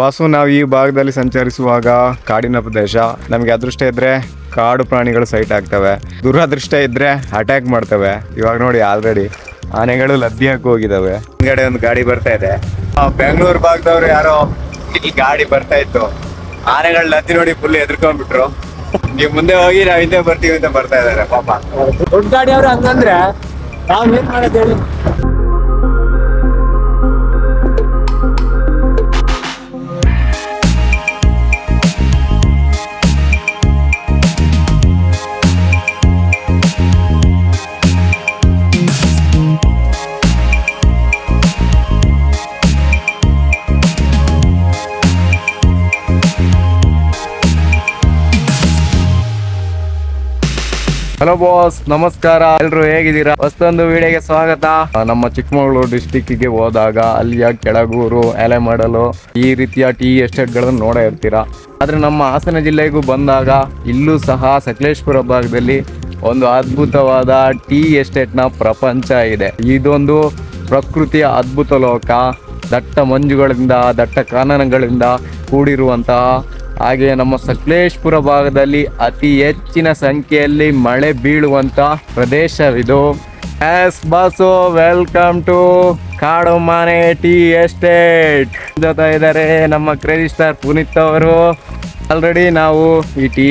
Boss, ನಾವು ಈ ಭಾಗದಲ್ಲಿ ಸಂಚರಿಸುವಾಗ ಕಾಡಿನ ಪ್ರದೇಶ. ನಮಗೆ ಅದೃಷ್ಟ ಇದ್ರೆ ಕಾಡು ಪ್ರಾಣಿಗಳು ಸೈಟ್ ಆಗ್ತವೆ. ದುರದೃಷ್ಟ ಇದ್ರೆ ಅಟ್ಯಾಕ್ ಮಾಡ್ತವೆ. ಇವಾಗ ನೋಡಿ ಆಲ್ರೆಡಿ ಆನೆಗಳು ಲಭ್ಯಕ್ಕೆ ಹೋಗಿದಾವೆ. ಹಿಂಗಡೆ ಒಂದು ಗಾಡಿ ಬರ್ತಾ ಇದೆ. ಬೆಂಗಳೂರು ಭಾಗದವ್ರು ಯಾರೋ ಇಲ್ಲಿ ಗಾಡಿ ಬರ್ತಾ ಇತ್ತು. ಆನೆಗಳು ಲದ್ದಿ ನೋಡಿ ಫುಲ್ ಎದ್ಕೊಂಡ್ಬಿಟ್ರು ನೀವು ಮುಂದೆ ಹೋಗಿ ನಾವ್ ಹಿಂದೆ ಬರ್ತೀವಿ ಅಂತ ಬರ್ತಾ ಇದಾರೆ, ಪಾಪ. ದೊಡ್ಡ ಗಾಡಿ ಅವ್ರು ಹಂಗಂದ್ರೆ ನಾವ್ ಏನ್ ಮಾಡೋದು ಹೇಳಿ? ಹಲೋ ಬಾಸ್ ನಮಸ್ಕಾರ. ಎಲ್ರು ಹೇಗಿದ್ದೀರಾ? ಹೊಸದೊಂದು ವಿಡಿಯೋಗೆ ಸ್ವಾಗತ. ನಮ್ಮ ಚಿಕ್ಕಮಗಳೂರು ಡಿಸ್ಟಿಕ್ಗೆ ಹೋದಾಗ ಅಲ್ಲಿಯ ಕೆಳಗೂರು ಎಲೆಮಡಲು ಈ ರೀತಿಯ ಟೀ ಎಸ್ಟೇಟ್ಗಳನ್ನು ನೋಡೇ ಇರ್ತೀರಾ? ಆದ್ರೆ ನಮ್ಮ ಹಾಸನ ಜಿಲ್ಲೆಗೂ ಬಂದಾಗ ಇಲ್ಲೂ ಸಹ ಸಕಲೇಶ್ಪುರ ಭಾಗದಲ್ಲಿ ಒಂದು ಅದ್ಭುತವಾದ ಟೀ ಎಸ್ಟೇಟ್ನ ಪ್ರಪಂಚ ಇದೆ. ಇದೊಂದು ಪ್ರಕೃತಿಯ ಅದ್ಭುತ ಲೋಕ. ದಟ್ಟ ಮಂಜುಗಳಿಂದ, ದಟ್ಟ ಕಾನನಗಳಿಂದ ಕೂಡಿರುವಂತಹ ಹಾಗೆ ನಮ್ಮ ಸಕಲೇಶ್ಪುರ ಭಾಗದಲ್ಲಿ ಅತಿ ಹೆಚ್ಚಿನ ಸಂಖ್ಯೆಯಲ್ಲಿ ಮಳೆ ಬೀಳುವಂತ ಪ್ರದೇಶವಿದು. Yes boss welcome to Kadumane tea estate ಜೊತೆ ಇದ್ದಾರೆ ನಮ್ಮ ಕ್ರೇಜಿ ಸ್ಟಾರ್ ಪುನೀತ್ ಅವರು ಆಲ್ರೆಡಿ ನಾವು ಈ ಟೀ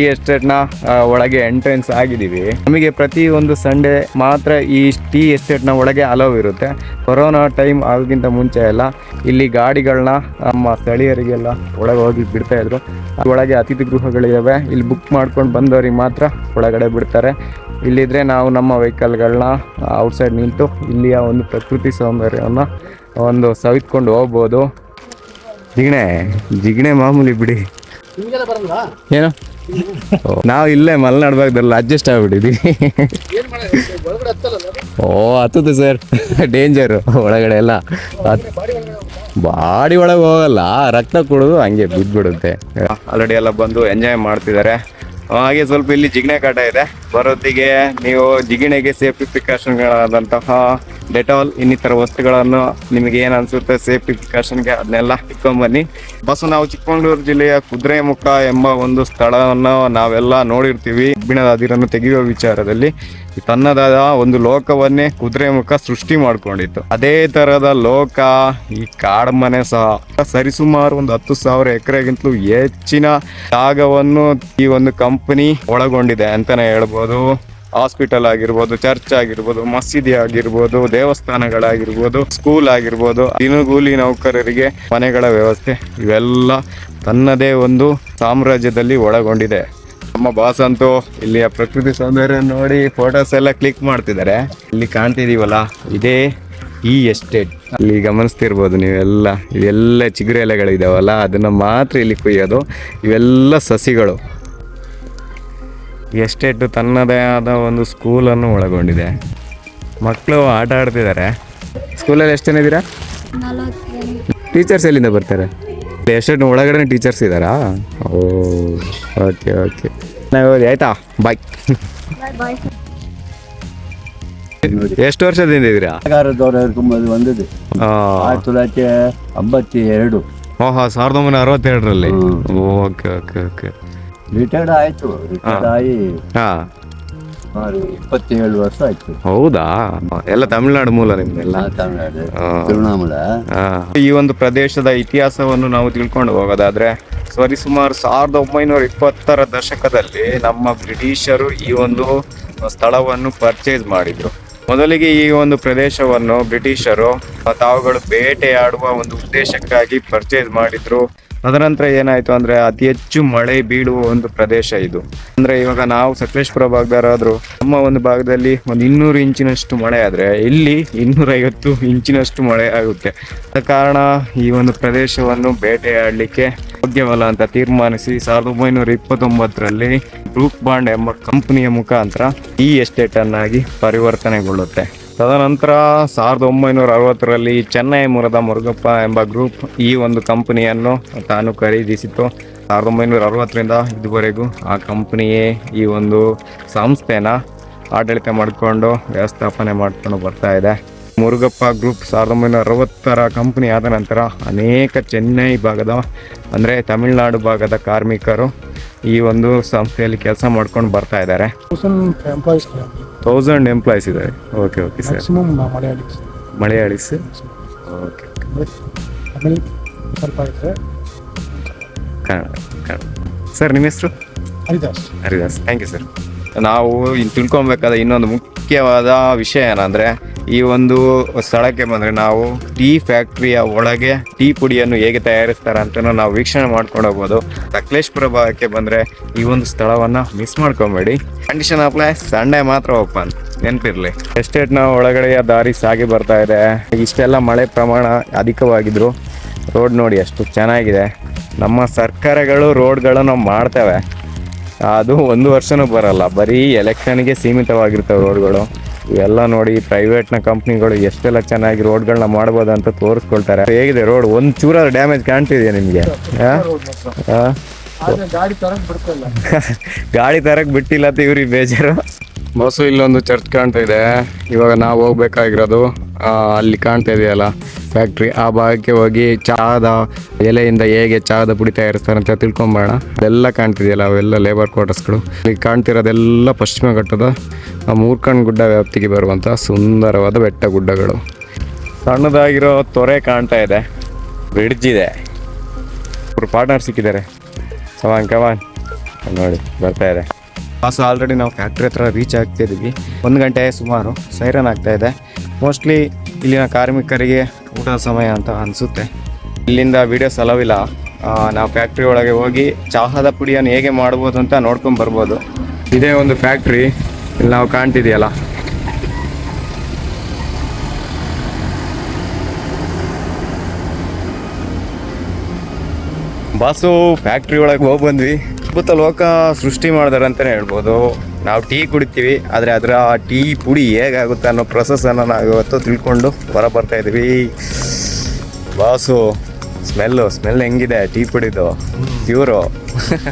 ಆ, ಒಳಗೆ ಎಂಟ್ರೆನ್ಸ್ ಆಗಿದ್ದೀವಿ. ನಮಗೆ ಪ್ರತಿ ಒಂದು ಸಂಡೇ ಮಾತ್ರ ಈ ಟೀ ಎಸ್ಟೇಟ್ನ ಒಳಗೆ ಅಲವ್ ಇರುತ್ತೆ. ಕೊರೋನಾ ಟೈಮ್ ಆಗೋಕ್ಕಿಂತ ಮುಂಚೆ ಎಲ್ಲ ಇಲ್ಲಿ ಗಾಡಿಗಳನ್ನ ನಮ್ಮ ಸ್ಥಳೀಯರಿಗೆಲ್ಲ ಒಳಗೆ ಹೋಗಿ ಬಿಡ್ತಾ ಇದ್ರು. ಒಳಗೆ ಅತಿಥಿ ಗೃಹಗಳಿದ್ದಾವೆ ಇಲ್ಲಿ ಬುಕ್ ಮಾಡ್ಕೊಂಡು ಬಂದವರಿಗೆ ಮಾತ್ರ ಒಳಗಡೆ ಬಿಡ್ತಾರೆ. ಇಲ್ಲಿದ್ರೆ ನಾವು ನಮ್ಮ ವೆಹಿಕಲ್ಗಳನ್ನ ಔಟ್ಸೈಡ್ ನಿಂತು ಇಲ್ಲಿಯ ಒಂದು ಪ್ರಕೃತಿ ಸೌಂದರ್ಯವನ್ನು ಒಂದು ಸವಿತ್ಕೊಂಡು ಹೋಗ್ಬೋದು. ಜಿಗಣೆ ಜಿಗಣೆ ಮಾಮೂಲಿ ಬಿಡಿ. ನಿಮ್ಗೆಲ್ಲ ಬರಲ್ವಾ? ಏನು? ನಾವು ಇಲ್ಲೇ ಮಲ್ನಾಡ್ ಭಾಗದಲ್ಲಿ ಅಡ್ಜಸ್ಟ್ ಆಗ್ಬಿಟ್ಟಿದ್ವಿ. ಮಾಡೋದು ಒಳಗಡೆ ಹತ್ತಲ್ಲ ಓ ಹತ್ತದ ಸರ್ ಡೇಂಜರು ಒಳಗಡೆ ಎಲ್ಲ ಬಾಡಿ ಒಳಗೆ ಹೋಗಲ್ಲ ರಕ್ತ ಕುಡಿದು ಹಂಗೆ ಬಿದ್ದ್ಬಿಡುತ್ತೆ. ಆಲ್ರೆಡಿ ಎಲ್ಲ ಬಂದು ಎಂಜಾಯ್ ಮಾಡ್ತಿದ್ದಾರೆ. ಹಾಗೆ ಸ್ವಲ್ಪ ಇಲ್ಲಿ ಜಿಗಣೆ ಕಾಟ ಇದೆ. ಬರೋತ್ತಿಗೆ ನೀವು ಜಿಗಣೆಗೆ ಸೇಫ್ಟಿ ಪ್ರಿಕಾಷನ್ಗಳಾದಂತಹ ಡೆಟಾಲ್, ಇನ್ನಿತರ ವಸ್ತುಗಳನ್ನು ನಿಮಗೆ ಏನು ಅನ್ಸುತ್ತೆ, ಸೇಫ್ಟಿ ಪ್ರಿಕಾಷನ್ಗೆ ಅದನ್ನೆಲ್ಲ ಇಟ್ಕೊಂಬನ್ನಿ ಬಸ್, ನಾವು ಚಿಕ್ಕಮಗಳೂರು ಜಿಲ್ಲೆಯ ಕುದುರೆಮುಖ ಎಂಬ ಒಂದು ಸ್ಥಳವನ್ನು ನಾವೆಲ್ಲ ನೋಡಿರ್ತೀವಿ. ಕಬ್ಬಿಣದ ಅದಿರನ್ನು ತೆಗೆಯುವ ವಿಚಾರದಲ್ಲಿ. ತನ್ನದಾದ ಒಂದು ಲೋಕವನ್ನೇ ಕುದುರೆಮುಖ ಸೃಷ್ಟಿ ಮಾಡ್ಕೊಂಡಿತ್ತು. ಅದೇ ತರದ ಲೋಕ, ಈ ಕಾಡ್ಮನೆ ಸಹ. ಸರಿಸುಮಾರು ಒಂದು ಹತ್ತು ಸಾವಿರ ಎಕರೆಗಿಂತಲೂ ಹೆಚ್ಚಿನ ಜಾಗವನ್ನು ಈ ಒಂದು ಕಂಪನಿ ಒಳಗೊಂಡಿದೆ ಅಂತಾನೆ ಹೇಳ್ಬೋದು. ಹಾಸ್ಪಿಟಲ್ ಆಗಿರ್ಬೋದು, ಚರ್ಚ್ ಆಗಿರ್ಬೋದು, ಮಸೀದಿ ಆಗಿರ್ಬೋದು, ದೇವಸ್ಥಾನಗಳಾಗಿರ್ಬೋದು ಸ್ಕೂಲ್ ಆಗಿರ್ಬೋದು, ದಿನಗೂಲಿ ನೌಕರರಿಗೆ ಮನೆಗಳ ವ್ಯವಸ್ಥೆ ಇವೆಲ್ಲ ತನ್ನದೇ ಒಂದು ಸಾಮ್ರಾಜ್ಯದಲ್ಲಿ ಒಳಗೊಂಡಿದೆ. ನಮ್ಮ ಬಾಸ್ ಅಂತೂ ಇಲ್ಲಿಯ ಪ್ರಕೃತಿ ಸೌಂದರ್ಯ ನೋಡಿ ಫೋಟೋಸ್ ಎಲ್ಲ ಕ್ಲಿಕ್ ಮಾಡ್ತಿದ್ದಾರೆ. ಇಲ್ಲಿ ಕಾಣ್ತಿದೀವಲ್ಲ, ಇದೇ ಈ ಎಸ್ಟೇಟ್ ಇಲ್ಲಿ ಗಮನಿಸ್ತಿರ್ಬೋದು ನೀವೆಲ್ಲ, ಇದೆಲ್ಲ ಚಿಗುರೆಲೆಗಳಿದಾವಲ್ಲ, ಅದನ್ನ ಮಾತ್ರ ಇಲ್ಲಿ ಕುಯ್ಯೋದು. ಇವೆಲ್ಲ ಸಸಿಗಳು. ಎಸ್ಟೇಟು ತನ್ನದೇ ಆದ ಒಂದು ಸ್ಕೂಲನ್ನು ಒಳಗೊಂಡಿದೆ. ಮಕ್ಕಳು ಆಟ ಆಡ್ತಿದ್ದಾರೆ. ಸ್ಕೂಲಲ್ಲಿ ಎಷ್ಟು ಜನ ಇದ್ದೀರಾ? ಟೀಚರ್ಸ್ ಎಲ್ಲಿಂದ ಬರ್ತಾರೆ? ಎಸ್ಟೇಟ್ ಒಳಗಡೆ ಟೀಚರ್ಸ್ ಇದ್ದಾರಾ? Oh okay okay. ನಾವು ಆಯ್ತಾ? ಬಾಯ್ ಎಷ್ಟು ವರ್ಷದಿಂದ ಇದ್ದೀರಾ? ಬಂದಿದೆ ಸಾವಿರದ ಒಂಬೈನೂರ ಅರವತ್ತೆರಡರಲ್ಲಿ. Okay okay okay. ರಿಟೈರ್ಡ್ ಆಯ್ತು ರಿಟೈರ್ಡ್ ಆಗಿ ಹಾಂ. ಸುಮಾರು ಇಪ್ಪತ್ತೇಳು ವರ್ಷ ಆಯ್ತು. ಹೌದಾ? ಎಲ್ಲ ತಮಿಳ್ನಾಡು ಮೂಲ ನಿಮ್ದೆಲ್ಲ ತಮಿಳ್ನಾಡು. ತಿರುವಣ್ಣಾಮಲ ಆ, ಈ ಒಂದು ಪ್ರದೇಶದ ಇತಿಹಾಸವನ್ನು ನಾವು ತಿಳ್ಕೊಂಡು ಹೋಗೋದಾದ್ರೆ ಸರಿಸುಮಾರು ಸಾವಿರದ ಒಂಬೈನೂರ ಇಪ್ಪತ್ತರ ದಶಕದಲ್ಲಿ ನಮ್ಮ ಬ್ರಿಟಿಷರು ಈ ಒಂದು ಸ್ಥಳವನ್ನು ಪರ್ಚೇಸ್ ಮಾಡಿದ್ರು. ಮೊದಲಿಗೆ ಈ ಒಂದು ಪ್ರದೇಶವನ್ನು ಬ್ರಿಟಿಷರು ತಾವುಗಳು ಬೇಟೆಯಾಡುವ ಒಂದು ಉದ್ದೇಶಕ್ಕಾಗಿ ಪರ್ಚೇಸ್ ಮಾಡಿದ್ರು. ತದನಂತರ ಏನಾಯ್ತು ಅಂದ್ರೆ ಅತಿ ಹೆಚ್ಚು ಮಳೆ ಬೀಳುವ ಒಂದು ಪ್ರದೇಶ ಇದು. ಅಂದ್ರೆ ಇವಾಗ ನಾವು ಸಕಲೇಶ್ಪುರ ಭಾಗದವರಾದ್ರು ನಮ್ಮ ಒಂದು ಭಾಗದಲ್ಲಿ ಒಂದು ಇನ್ನೂರು ಇಂಚಿನಷ್ಟು ಮಳೆ ಆದ್ರೆ ಇಲ್ಲಿ ಇನ್ನೂರೈವತ್ತು ಇಂಚಿನಷ್ಟು ಮಳೆ ಆಗುತ್ತೆ. ಅದ ಕಾರಣ ಈ ಒಂದು ಪ್ರದೇಶವನ್ನು ಬೇಟೆಯಾಡಲಿಕ್ಕೆ ಯೋಗ್ಯವಲ್ಲ ಅಂತ ತೀರ್ಮಾನಿಸಿ ಸಾವಿರದ ಒಂಬೈನೂರ ಇಪ್ಪತ್ತೊಂಬತ್ತರಲ್ಲಿ ಬ್ರೂಕ್ ಬಾಂಡ್ ಎಂಬ ಕಂಪನಿಯ ಮುಖಾಂತರ ಈ ಎಸ್ಟೇಟ್ ಅನ್ನಾಗಿ ಪರಿವರ್ತನೆಗೊಳ್ಳುತ್ತೆ. ತದನಂತರ ಸಾವಿರದ ಒಂಬೈನೂರ ಅರವತ್ತರಲ್ಲಿ ಚೆನ್ನೈ ಮೂಲದ ಮುರುಗಪ್ಪ ಎಂಬ ಗ್ರೂಪ್ ಈ ಒಂದು ಕಂಪನಿಯನ್ನು ತಾನು ಖರೀದಿಸಿತು ಸಾವಿರದ ಒಂಬೈನೂರ ಅರವತ್ತರಿಂದ ಇದುವರೆಗೂ ಆ ಕಂಪನಿಯೇ ಈ ಒಂದು ಸಂಸ್ಥೆನ ಆಡಳಿತ ಮಾಡಿಕೊಂಡು ವ್ಯವಸ್ಥಾಪನೆ ಮಾಡಿಕೊಂಡು ಬರ್ತಾ ಇದೆ. ಮುರುಗಪ್ಪ ಗ್ರೂಪ್ ಸಾವಿರದ ಒಂಬೈನೂರ ಅರವತ್ತರ ಕಂಪನಿ ಆದ ನಂತರ ಅನೇಕ ಚೆನ್ನೈ ಭಾಗದ, ಅಂದರೆ ತಮಿಳುನಾಡು ಭಾಗದ ಕಾರ್ಮಿಕರು ಈ ಒಂದು ಸಂಸ್ಥೆಯಲ್ಲಿ ಕೆಲಸ ಮಾಡ್ಕೊಂಡು ಬರ್ತಾ ಇದ್ದಾರೆ. ತೌಸಂಡ್ ಎಂಪ್ಲಾಯೀಸ್ ಇದ್ದಾರೆ okay okay sir maximum Malayalis okay ಸ್ವಲ್ಪ ಇದೆ ಕನ್ನಡ ಕನ್ನಡ ಸರ್ ನಿಮ್ಮ ಹೆಸರು? Haridas. Haridas. Thank you sir ನಾವು ಇನ್ನು ತಿಳ್ಕೊಬೇಕಾದ ಇನ್ನೊಂದು ಮುಖ್ಯವಾದ ವಿಷಯ ಏನಂದರೆ ಈ ಒಂದು ಸ್ಥಳಕ್ಕೆ ಬಂದರೆ ನಾವು ಟೀ ಫ್ಯಾಕ್ಟ್ರಿಯ ಒಳಗೆ ಟೀ ಪುಡಿಯನ್ನು ಹೇಗೆ ತಯಾರಿಸ್ತಾರೆ ಅಂತ ನಾವು ವೀಕ್ಷಣೆ ಮಾಡ್ಕೊಂಡು ಹೋಗ್ಬೋದು. ಸಕಲೇಶ್ಪುರ ಭಾಗಕ್ಕೆ ಬಂದರೆ ಈ ಒಂದು ಸ್ಥಳವನ್ನು ಮಿಸ್ ಮಾಡ್ಕೊಬೇಡಿ. ಕಂಡೀಷನ್ ಅಪ್ಲೈ ಸಂಡೇ ಮಾತ್ರ ಓಪನ್ ನೆನಪಿರಲಿ. ಎಸ್ಟೇಟ್ನ ಒಳಗಡೆಯ ದಾರಿ ಸಾಗಿ ಬರ್ತಾ ಇದೆ. ಇಷ್ಟೆಲ್ಲ ಮಳೆ ಪ್ರಮಾಣ ಅಧಿಕವಾಗಿದ್ರು ರೋಡ್ ನೋಡಿ ಅಷ್ಟು ಚೆನ್ನಾಗಿದೆ. ನಮ್ಮ ಸರ್ಕಾರಗಳು ರೋಡ್ಗಳನ್ನು ಮಾಡ್ತವೆ. ಅದು ಒಂದು ವರ್ಷನೂ ಬರಲ್ಲ. ಬರೀ ಎಲೆಕ್ಷನ್ಗೆ ಸೀಮಿತವಾಗಿರ್ತವೆ ರೋಡ್ಗಳು ಇವೆಲ್ಲ ನೋಡಿ ಪ್ರೈವೇಟ್ನ ಕಂಪ್ನಿಗಳು ಎಷ್ಟೆಲ್ಲ ಚೆನ್ನಾಗಿ ರೋಡ್ಗಳನ್ನ ಮಾಡ್ಬೋದು ಅಂತ ತೋರಿಸ್ಕೊಳ್ತಾರೆ. ಹೇಗಿದೆ ರೋಡ್ ಒಂದು ಚೂರಾದ್ರು ಡ್ಯಾಮೇಜ್ ಕಾಣ್ತಿದೆಯಾ ನಿಮಗೆ? ಗಾಡಿ ತರಕ್ ಬಿಟ್ಟಿಲ್ಲ ಅಂತ ಇವ್ರಿಗೆ ಬೇಜಾರು. ಬಸ್ಸು ಇಲ್ಲೊಂದು ಚರ್ಚ್ ಕಾಣ್ತಾ ಇದೆ ಇವಾಗ ನಾವು ಹೋಗ್ಬೇಕಾಗಿರೋದು ಅಲ್ಲಿ ಕಾಣ್ತಾ ಇದೆಯಲ್ಲ ಫ್ಯಾಕ್ಟ್ರಿ ಆ ಭಾಗಕ್ಕೆ ಹೋಗಿ ಚಹಾದ ಎಲೆಯಿಂದ ಹೇಗೆ ಚಹಾದ ಪುಡಿ ತಯಾರಿಸ್ತಾರೆ ಅಂತ ತಿಳ್ಕೊಂಬೋಣ ಅದೆಲ್ಲ ಕಾಣ್ತಿದೆಯಲ್ಲ, ಅವೆಲ್ಲ ಲೇಬರ್ ಕ್ವಾರ್ಟರ್ಸ್ಗಳು ಇಲ್ಲಿ ಕಾಣ್ತಿರೋದೆಲ್ಲ ಪಶ್ಚಿಮ ಘಟ್ಟದ ಆ ಮೂರ್ಖಂಡ್ ಗುಡ್ಡ ವ್ಯಾಪ್ತಿಗೆ ಬರುವಂಥ ಸುಂದರವಾದ ಬೆಟ್ಟ ಗುಡ್ಡಗಳು. ಸಣ್ಣದಾಗಿರೋ ತೊರೆ ಕಾಣ್ತಾ ಇದೆ. ಬ್ರಿಡ್ಜ್ ಇದೆ. ಒಬ್ರು ಪಾರ್ಟ್ನರ್ ಸಿಕ್ಕಿದ್ದಾರೆ. ಸವಾನ್ ಕವಾನ್ ನೋಡಿ, ಬರ್ತಾ ಇದೆ. ಸೊ ಆಲ್ರೆಡಿ ನಾವು ಫ್ಯಾಕ್ಟ್ರಿ ಹತ್ರ ರೀಚ್ ಆಗ್ತಿದ್ದೀವಿ ಒಂದು ಗಂಟೆ ಸುಮಾರು ಸೈರನ್ ಆಗ್ತಾ ಇದೆ. ಮೋಸ್ಟ್ಲಿ ಇಲ್ಲಿನ ಕಾರ್ಮಿಕರಿಗೆ ಊಟದ ಸಮಯ ಅಂತ ಅನಿಸುತ್ತೆ. ಇಲ್ಲಿಂದ ವಿಡಿಯೋ ಅಲವಿಲ್ಲ ಆ, ನಾವು ಫ್ಯಾಕ್ಟ್ರಿ ಒಳಗೆ ಹೋಗಿ ಚಹಾದ ಪುಡಿಯನ್ನು ಹೇಗೆ ಮಾಡ್ಬೋದು ಅಂತ ನೋಡ್ಕೊಂಡು ಬರ್ಬೋದು. ಇದೇ ಒಂದು ಫ್ಯಾಕ್ಟ್ರಿ ಇಲ್ಲಿ ನಾವು ಕಾಣ್ತಿದೆಯಲ್ಲ ಬಾಸು ಫ್ಯಾಕ್ಟ್ರಿ ಒಳಗೆ ಹೋಗಿ ಬಂದ್ವಿ. ಅದ್ಭುತ ಲೋಕ ಸೃಷ್ಟಿ ಮಾಡಿದಾರೆ ಅಂತಲೇ ಹೇಳ್ಬೋದು. ನಾವು ಟೀ ಕುಡಿತೀವಿ ಆದರೆ ಅದರ ಟೀ ಪುಡಿ ಹೇಗಾಗುತ್ತೆ ಅನ್ನೋ ಪ್ರೊಸೆಸನ್ನು ನಾವು ಇವತ್ತು ತಿಳ್ಕೊಂಡು ಹೊರ ಬರ್ತಾ ಇದ್ದೀವಿ. ಬಾಸು ಸ್ಮೆಲ್ಲು ಸ್ಮೆಲ್ ಹೆಂಗಿದೆ ಟೀ ಪುಡಿದು? ಪ್ಯೂರು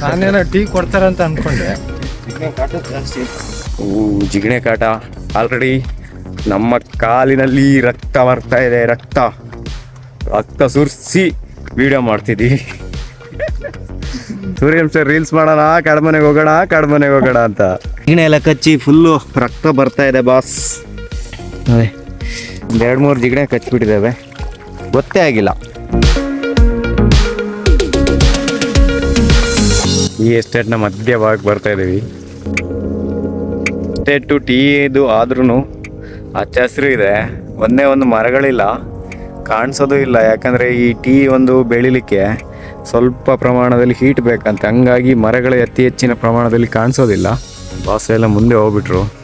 ನಾನೇನೋ ಟೀ ಕೊಡ್ತಾರಂತ ಅಂದ್ಕೊಂಡೆ ಜಿಗಣೆ ಕಾಟ. ಆಲ್ರೆಡಿ ನಮ್ಮ ಕಾಲಿನಲ್ಲಿ ರಕ್ತ ಬರ್ತಾ ಇದೆ ರಕ್ತ. ರಕ್ತ ಸುರಿಸಿ ವಿಡಿಯೋ ಮಾಡ್ತಿದ್ದೀವಿ ಸೂರ್ಯಂಶ ಸರ್ ರೀಲ್ಸ್ ಮಾಡೋಣ ಕಡ್ಮನೆಗೆ ಹೋಗೋಣ ಕಡ್ಮನೆಗೆ ಹೋಗೋಣ ಅಂತ. ಜಿಗಣೆ ಎಲ್ಲ ಕಚ್ಚಿ ಫುಲ್ಲು ರಕ್ತ ಬರ್ತಾ ಇದೆ ಬಾಸ್. ಅದೇ. ಒಂದು ಎರಡು ಮೂರು ಜಿಗಣೆ ಕಚ್ಚಿಬಿಟ್ಟಿದ್ದಾವೆ. ಗೊತ್ತೇ ಆಗಿಲ್ಲ. ಈ ಎಸ್ಟೇಟ್ನ ಮಧ್ಯಭಾಗಕ್ಕೆ ಬರ್ತಾ ಇದ್ದೀವಿ. ಎಸ್ಟೇಟು ಟೀ ಇದು ಆದ್ರೂ ಹಚ್ಚ ಹಸಿರು ಇದೆ. ಒಂದೇ ಒಂದು ಮರಗಳಿಲ್ಲ. ಕಾಣಿಸೋದು ಇಲ್ಲ. ಯಾಕಂದರೆ ಈ ಟೀ ಒಂದು ಬೆಳಿಲಿಕ್ಕೆ ಸ್ವಲ್ಪ ಪ್ರಮಾಣದಲ್ಲಿ ಹೀಟ್ ಬೇಕಂತೆ. ಹಂಗಾಗಿ ಮರಗಳು ಅತಿ ಹೆಚ್ಚಿನ ಪ್ರಮಾಣದಲ್ಲಿ ಕಾಣಿಸೋದಿಲ್ಲ. ಬಾಸ್ ಎಲ್ಲ ಮುಂದೆ ಹೋಗ್ಬಿಟ್ರು.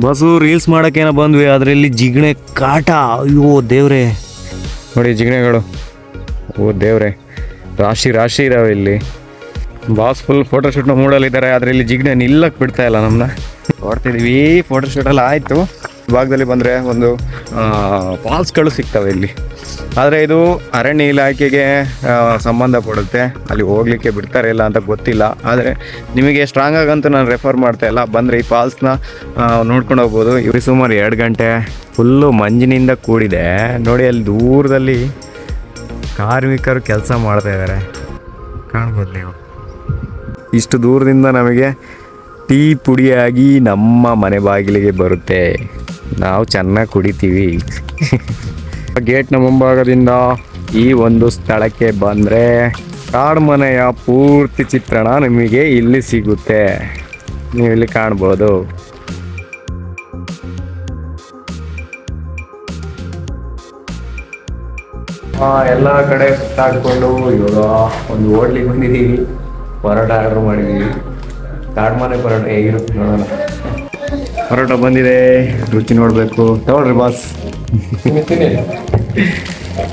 ಬಸ್ಸು ರೀಲ್ಸ್ ಮಾಡೋಕ್ಕೇನೋ ಬಂದ್ವಿ, ಅದರಲ್ಲಿ ಜಿಗಣೆ ಕಾಟ. ಅಯ್ಯೋ, ದೇವ್ರೆ. ನೋಡಿ ಜಿಗಣೆಗಳು. ಓ ದೇವ್ರೆ. ರಾಶಿ ರಾಶಿ ಇದಾವೆ ಇಲ್ಲಿ. ಬಾಸ್ ಫುಲ್ ಫೋಟೋಶೂಟ್ನ ಮೂಡಲ್ಲಿದ್ದಾರೆ ಆದರೆ ಇಲ್ಲಿ ಜಿಗಣೆ ನಿಲ್ಲಕ್ಕೆ ಬಿಡ್ತಾ ಇಲ್ಲ ನಮ್ಮನ್ನ ನೋಡ್ತಿದ್ವಿ ಫೋಟೋಶೂಟೆಲ್ಲ ಆಯಿತು. ಭಾಗದಲ್ಲಿ ಬಂದರೆ ಒಂದು ಫಾಲ್ಸ್ಗಳು ಸಿಗ್ತವೆ ಇಲ್ಲಿ. ಆದರೆ ಇದು ಅರಣ್ಯ ಇಲಾಖೆಗೆ ಸಂಬಂಧಪಡುತ್ತೆ ಅಲ್ಲಿ ಹೋಗ್ಲಿಕ್ಕೆ ಬಿಡ್ತಾರೆ ಇಲ್ಲ ಅಂತ ಗೊತ್ತಿಲ್ಲ. ಆದರೆ ನಿಮಗೆ ಸ್ಟ್ರಾಂಗ್ ಆಗಂತೂ ನಾನು ರೆಫರ್ ಮಾಡ್ತಾ ಇಲ್ಲ. ಬಂದರೆ ಈ ಫಾಲ್ಸ್ನ ನೋಡ್ಕೊಂಡು ಹೋಗ್ಬೋದು. ಇವ್ರಿ ಸುಮಾರು ಎರಡು ಗಂಟೆ ಫುಲ್ಲು ಮಂಜಿನಿಂದ ಕೂಡಿದೆ. ನೋಡಿ, ಅಲ್ಲಿ ದೂರದಲ್ಲಿ ಕಾರ್ಮಿಕರು ಕೆಲಸ ಮಾಡ್ತಾ ಇದ್ದಾರೆ ಕಾಣ್ಬೋದು ನೀವು. ಇಷ್ಟು ದೂರದಿಂದ ನಮಗೆ ಟೀ ಪುಡಿಯಾಗಿ ನಮ್ಮ ಮನೆ ಬಾಗಿಲಿಗೆ ಬರುತ್ತೆ. ನಾವು ಚೆನ್ನಾಗಿ ಕುಡಿತೀವಿ. ಗೇಟ್ನ ಮುಂಭಾಗದಿಂದ ಈ ಒಂದು ಸ್ಥಳಕ್ಕೆ ಬಂದರೆ ಕಾಡ್ಮನೆಯ ಪೂರ್ತಿ ಚಿತ್ರಣ ನಿಮಗೆ ಇಲ್ಲಿ ಸಿಗುತ್ತೆ. ನೀವು ಇಲ್ಲಿ ಕಾಣ್ಬೋದು. ಎಲ್ಲ ಕಡೆ ಸುತ್ತಾಡ್ಕೊಂಡು ಇವಾಗ ಒಂದು ಹೋಟ್ಲಿಗೆ ಬಂದಿದ್ದೀವಿ. ಪರೋಟ ಆರ್ಡರ್ ಮಾಡಿದ್ದೀವಿ ಕಾಡ್ಮನೆ ಪರೋಟ ಹೇಗಿರುತ್ತೆ ನೋಡೋಣ. ಪರೋಟ ಬಂದಿದೆ. ರುಚಿ ನೋಡಬೇಕು. ತಗೊಳ್ರಿ ಬಾಸ್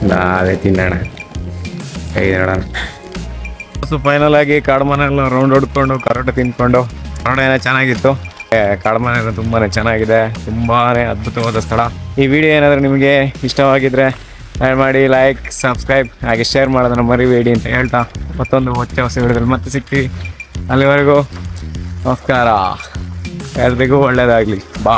ನಾವೇ ತಿನ್ನೋಣ. ಸೊ ಫೈನಲ್ ಆಗಿ ಕಾಡ್ಮನೆಲ್ಲ ರೌಂಡ್ ಹೊಡ್ಕೊಂಡು ಕರೋಟ ತಿನ್ಕೊಂಡು ಕರೋಟ ಏನೋ ಚೆನ್ನಾಗಿತ್ತು. ಕಾಡ್ಮನೆ ತುಂಬಾ ತುಂಬಾನೇ ಚೆನ್ನಾಗಿದೆ. ತುಂಬಾನೇ ಅದ್ಭುತವಾದ ಸ್ಥಳ. ಈ ವಿಡಿಯೋ ಏನಾದರೂ ನಿಮಗೆ ಇಷ್ಟವಾಗಿದ್ರೆ ಮಾಡಿ ಲೈಕ್ ಸಬ್ಸ್ಕ್ರೈಬ್ ಹಾಗೆ ಶೇರ್ ಮಾಡೋದನ್ನ ಮರಿಬೇಡಿ ಅಂತ ಹೇಳ್ತಾ ಮತ್ತೊಂದು ಹೊಚ್ಚ ಹೊಸ ವಿಡಿಯೋದಲ್ಲಿ ಮತ್ತೆ ಸಿಗ್ತೀವಿ. ಅಲ್ಲಿವರೆಗೂ ನಮಸ್ಕಾರ. ಎಲ್ರಿಗೂ ಒಳ್ಳೇದಾಗ್ಲಿ. ಬಾ